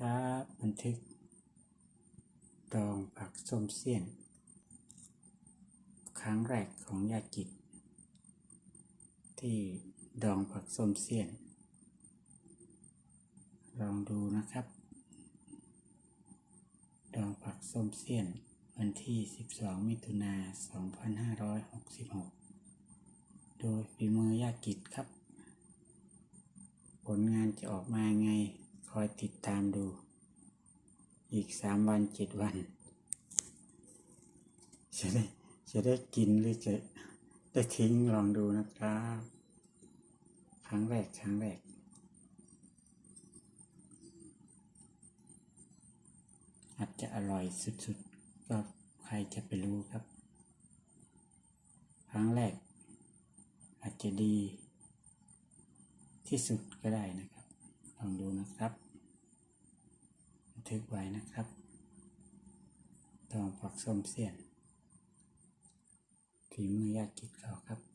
ครับบันทึกดองผักส้มเสี้ยน ครั้งแรกของยากิจ ที่ดองผักส้มเสี้ยน ลองดูนะครับ ดองผักส้มเสี้ยน วันที่ 12 มิถุนา2566 โดยฝีมือยากิจครับ ผลงานจะออกมาไง คอยติดตามดู อีกสามวันเจ็ดวัน จะได้จะได้กินหรือจะได้ทิ้งลองดูนะครับ ครั้งแรกครั้งแรก อาจจะอร่อยสุดๆ ก็ใครจะไปรู้ครับ ครั้งแรก อาจจะดีที่สุดก็ได้นะครับ ลองดูนะครับบันทึกไว้นะครับตองผักส้มเสี้ยนฝีมือยากิดเขาครับ